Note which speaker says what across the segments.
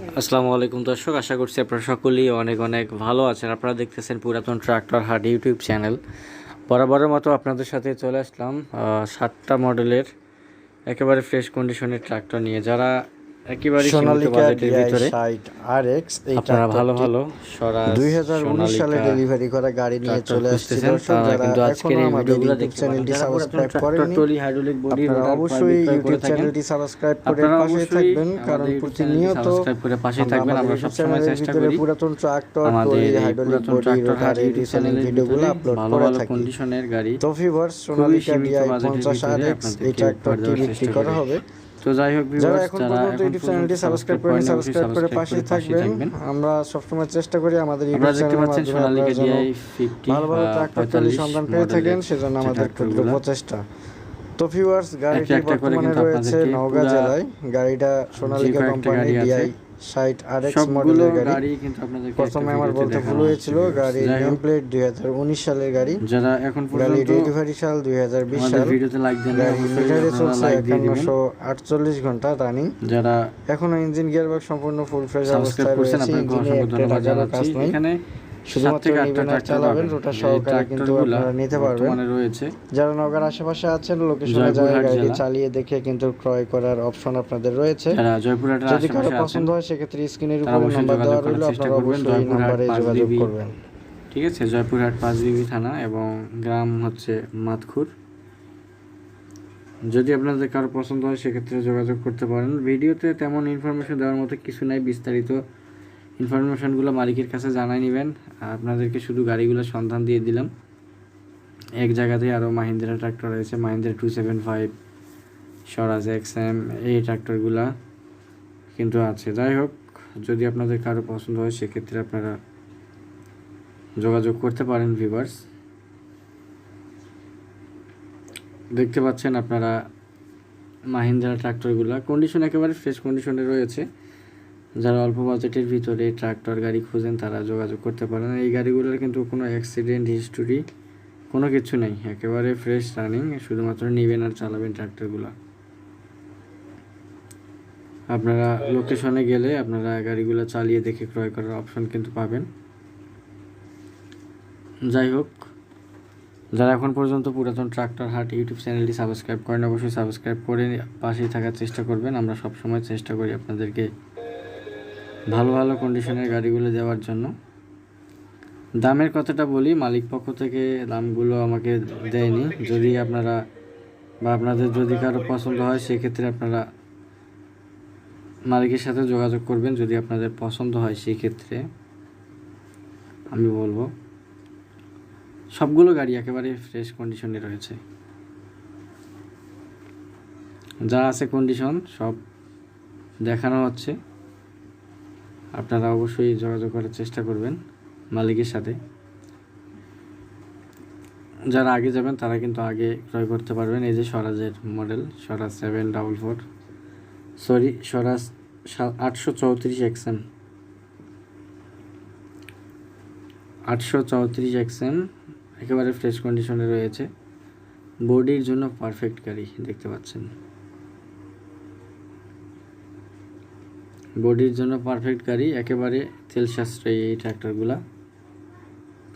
Speaker 1: আসসালামু আলাইকুম দর্শক, আশা করছি আপনারা সকলেই অনেক অনেক ভালো আছেন। আপনারা দেখতেছেন পুরাতন ট্রাক্টর হাট ইউটিউব চ্যানেল। বরাবরের মতো আপনাদের সাথে চলে আসলাম সাতটা মডেলের একেবারে ফ্রেশ কন্ডিশনের ট্রাক্টর নিয়ে। যারা একেবারে বাজেটের ভিতরে
Speaker 2: আর এক্স এই
Speaker 1: আপনারা ভালো ভালো স্বরাজ
Speaker 2: দুই হাজার উনিশ সালে ডেলিভারি করা গাড়ি নিয়ে চলে আসছে
Speaker 1: খুঁজতেছেন,
Speaker 2: দর্শক
Speaker 1: তারা
Speaker 2: যারা
Speaker 1: কিন্তু আজকের এই ভিডিওগুলো
Speaker 2: ইউটিউব চ্যানেলটি সাবস্ক্রাইব
Speaker 1: ট্রাক্টর
Speaker 2: করেননি
Speaker 1: হাইড্রোলিক বডি
Speaker 2: অবশ্যই ইউটিউব চ্যানেলটি সাবস্ক্রাইব করে পাশে থাকবেন কারণ প্রতিনিয়ত
Speaker 1: সাবস্ক্রাইব করে পাশে থাকবেন। আমরা
Speaker 2: ইউটিউব
Speaker 1: সবসময় চেষ্টা করি
Speaker 2: পুরাতন ট্রাক্টর
Speaker 1: আমাদের
Speaker 2: hydraulic body
Speaker 1: tractor YouTube
Speaker 2: channel ভিডিওগুলো আপলোড করে থাকি।
Speaker 1: কন্ডিশনের গাড়ি
Speaker 2: তো ভিউয়ার্স সোনালিকা ডিআই
Speaker 1: বাজেটের
Speaker 2: পঞ্চাশ আর
Speaker 1: ভিতরে
Speaker 2: এক্স এই ট্রাক্টরটি বিক্রি করা। হবে।
Speaker 1: তো যাই হোক
Speaker 2: যারা এখন পর্যন্ত ইউটিউব চ্যানেলটি সাবস্ক্রাইব
Speaker 1: করেননি
Speaker 2: করেন সাবস্ক্রাইব করে পাশে থাকবেন। আমরা সবসময় চেষ্টা করি আমাদের ইউটিউব চ্যানেলের মাধ্যমে আপনারা যেন ভালো ভালো ট্রাক্টর ট্রলি সন্ধান পেয়ে থাকেন সেজন্য আমাদের ক্ষুদ্র প্রচেষ্টা তো ভিউয়ার্স গাড়িটি বর্তমানে রয়েছে নওগাঁ জেলায়। গাড়িটা সোনালিকা
Speaker 1: কে
Speaker 2: কোম্পানি ডিআই ষাট আর এক্স মডেলের গাড়ি। প্রথমে আমার বলতে ভুল হয়েছিল। গাড়ির নেম প্লেট দুই হাজার উনিশ সালের গাড়ি।
Speaker 1: যারা এখন
Speaker 2: গাড়ি ডেলিভারি সাল দুই হাজার বিশ সাল। গাড়ি মিটারে চলছে একান্নশো আটচল্লিশ ঘণ্টা রানিং
Speaker 1: যারা
Speaker 2: এখনও ইঞ্জিন গিয়ার সম্পূর্ণ ফুল ফ্রেশ অবস্থায় রয়েছে ইঞ্জিনে একটা কাজ নাই। শুধুমাত্র
Speaker 1: সাত থেকে আটটা
Speaker 2: নিবেন আর চালাবেন রোটার সহকারে কিন্তু আপনারা নিতে পারবেন।
Speaker 1: রয়েছে।
Speaker 2: যারা নগর আশেপাশে আছেন লোকেশনে যায়
Speaker 1: জয়পুরহাট
Speaker 2: চালিয়ে দেখে কিন্তু ক্রয় করার অপশন আপনাদের রয়েছে। যদি
Speaker 1: কারও
Speaker 2: পছন্দ হয় সেক্ষেত্রে স্ক্রিনের উপরে নাম্বার দেওয়া রইল। আপনারা অবশ্যই নাম্বারে
Speaker 1: পাঁচ
Speaker 2: যোগাযোগ
Speaker 1: বিবি।
Speaker 2: করবেন।
Speaker 1: ঠিক আছে জয়পুরহাট পাঁচবিবি থানা এবং গ্রাম হচ্ছে মাতখুর। যদি আপনাদের কারও পছন্দ হয় সেক্ষেত্রে যোগাযোগ করতে পারেন। ভিডিওতে তেমন ইনফরমেশন দেওয়ার মতো কিছু নাই বিস্তারিত ইনফরমেশনগুলো মালিকের কাছে জানাই নেবেন। আপনাদেরকে শুধু গাড়িগুলোর সন্ধান দিয়ে দিলাম। এক জায়গাতে আরও মাহিন্দ্রা ট্রাক্টর রয়েছে, Mahindra two seven five Swaraj X M এই ট্রাক্টরগুলা কিন্তু আছে। যাই হোক, যদি আপনাদের কারও পছন্দ হয়, সেক্ষেত্রে আপনারা যোগাযোগ করতে পারেন ভিভার্স দেখতে পাচ্ছেন আপনারা মাহিন্দ্রা ট্রাক্টরগুলো কন্ডিশন একেবারে ফ্রেশ কন্ডিশনে রয়েছে। যারা অল্প বাজেটের ভিতরে ট্রাক্টর গাড়ি খুঁজেন, তারা যোগাযোগ করতে পারেন। এই গাড়িগুলোর কিন্তু কোনো অ্যাক্সিডেন্ট হিস্টোরি কোনো কিছু নেই। একেবারে ফ্রেশ রানিং শুধুমাত্র নেবেন আর চালাবেন ট্রাক্টরগুলো। আপনারা লোকেশনে গেলে আপনারা গাড়িগুলো চালিয়ে দেখে ক্রয় করার অপশন কিন্তু পাবেন। যাই হোক, যারা এখন পর্যন্ত পুরাতন ট্রাক্টর হাট ইউটিউব চ্যানেলটি সাবস্ক্রাইব করেন, অবশ্যই সাবস্ক্রাইব করে পাশেই থাকার চেষ্টা করবেন। আমরা সবসময় চেষ্টা করি আপনাদেরকে ভালো ভালো কন্ডিশনের গাড়িগুলো দেওয়ার জন্য। দামের কথাটা বলি, মালিক পক্ষ থেকে দামগুলো আমাকে দেয়নি। যদি আপনারা বা আপনাদের যদি কারও পছন্দ হয়, সেক্ষেত্রে আপনারা মালিকের সাথে যোগাযোগ করবেন। যদি আপনাদের পছন্দ হয় সেই ক্ষেত্রে আমি বলব, সবগুলো গাড়ি একেবারে ফ্রেশ কন্ডিশনে রয়েছে। যা আছে কন্ডিশন সব দেখানো হচ্ছে। আপনারা অবশ্যই যোগাযোগ করার চেষ্টা করবেন মালিকের সাথে। যারা আগে যাবেন, তারা কিন্তু আগে ক্রয় করতে পারবেন। এই যে স্বরাজের model Swaraj seven double four sorry Swaraj আটশো চৌত্রিশ এক্সএম আটশো চৌত্রিশ এক্সএম একেবারে ফ্রেশ কন্ডিশনে রয়েছে। বডির জন্য পারফেক্ট গাড়ি দেখতে পাচ্ছেন। বডির জন্য পারফেক্ট গাড়ি, একেবারে তেল সাশ্রয়ী এই ট্র্যাক্টরগুলা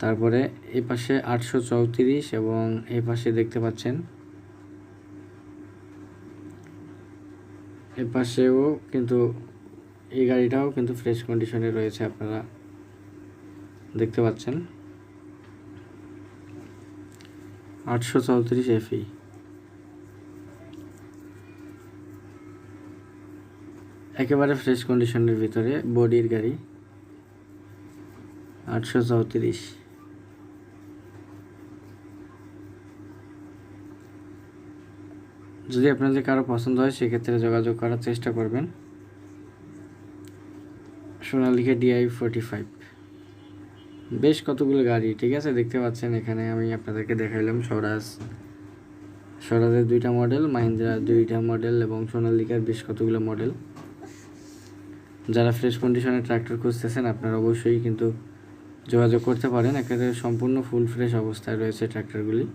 Speaker 1: তারপরে এই পাশে আটশো চৌত্রিশ এবং এই পাশে দেখতে পাচ্ছেন। এ পাশেও কিন্তু এই গাড়িটাও কিন্তু ফ্রেশ কন্ডিশনে রয়েছে আপনারা দেখতে পাচ্ছেন। আটশো চৌত্রিশ এফি একেবারে ফ্রেশ কন্ডিশনের ভিতরে বডির গাড়ি। আটশো চৌত্রিশ। যদি আপনাদের কারও পছন্দ হয়, সেক্ষেত্রে যোগাযোগ করার চেষ্টা করবেন। সোনালিকা ডিআই ফোর্টি ফাইভ বেশ কতগুলো গাড়ি, ঠিক আছে? দেখতে পাচ্ছেন, এখানে আমি আপনাদেরকে দেখাইলাম স্বরাজ। স্বরাজের দুইটা মডেল মাহিন্দ্রা দুইটা মডেল এবং সোনালিকার বেশ কতগুলো মডেল যারা ফ্রেশ কন্ডিশনে ট্রাক্টর খুঁজতেছেন, আপনারা অবশ্যই কিন্তু যোগাযোগ করতে পারেন। একেবারে সম্পূর্ণ ফুল ফ্রেশ অবস্থায় রয়েছে ট্র্যাক্টরগুলি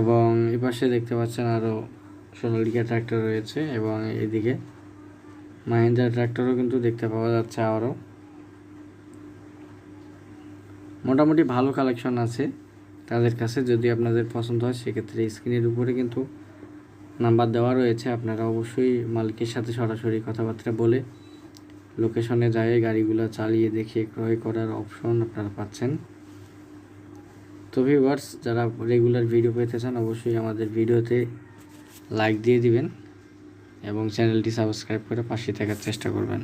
Speaker 1: এবং এপাশে দেখতে পাচ্ছেন আরও সোনালিকা ট্র্যাক্টর রয়েছে এবং এদিকে মাহিন্দ্রা ট্র্যাক্টরও কিন্তু দেখতে পাওয়া যাচ্ছে আরও মোটামুটি ভালো কালেকশন আছে তাদের কাছে। যদি আপনাদের পছন্দ হয়, সেক্ষেত্রে স্ক্রিনের উপরে কিন্তু নাম্বার দেওয়া রয়েছে, আপনারা অবশ্যই মালিকের সাথে সরাসরি কথাবার্তা বলে লোকেশনে যায় গাড়িগুলো চালিয়ে দেখে ক্রয় করার অপশন আপনারা পাচ্ছেন। তো ভিউয়ার্স যারা রেগুলার ভিডিও পেতে চান, অবশ্যই আমাদের ভিডিওতে লাইক দিয়ে দিবেন এবং চ্যানেলটি সাবস্ক্রাইব করে পাশে থাকার চেষ্টা করবেন।